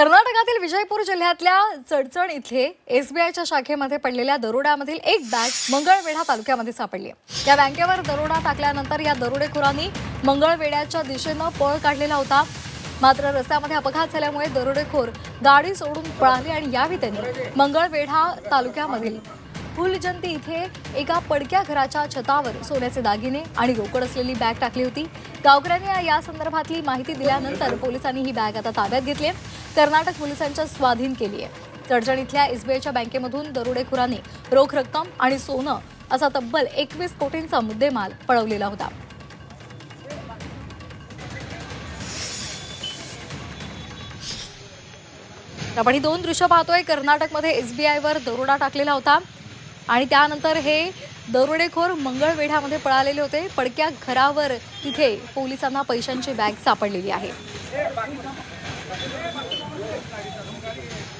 कर्नाटकातील विजयपूर जिल्ह्यातल्या चडचण इथले एसबीआयच्या शाखेमध्ये पडलेल्या दरोड्यामधील एक बॅग मंगळवेढा तालुक्यामध्ये सापडली आहे. या बँकेवर दरोडा टाकल्यानंतर या दरोडेखोरांनी मंगळवेढ्याच्या दिशेनं पळ काढलेला होता मात्र रस्त्यामध्ये अपघात झाल्यामुळे दरोडेखोर गाडी सोडून पळाली आणि यावेळी त्यांनी मंगळवेढा तालुक्यामधील फुलजंती इथे एका पडक्या घराच्या छतावर सोन्याचे दागिने आणि रोकड असलेली बॅग टाकली होती गावकऱ्यांनी या संदर्भातली माहिती दिल्यानंतर पोलिसांनी ही बॅग आता ताब्यात घेतली आहे. कर्नाटक पोलिसांच्या स्वाधीन केली आहे चडचण इथल्या एसबीआयच्या बँकेमधून दरोडेखोरांनी रोख रक्कम आणि सोनं असा तब्बल एकवीस कोटींचा मुद्देमाल पळवलेला होता. आपण ही दोन दृश्य पाहतोय. कर्नाटकमध्ये एसबीआयवर दरोडा टाकलेला होता. आणि त्यानंतर हे दरोडेखोर मंगळवेढ्यामध्ये पळालेले होते. पडक्या घरावर तिथे पोलिसांना पैशांची बॅग सापडलेली आहे. Thank you.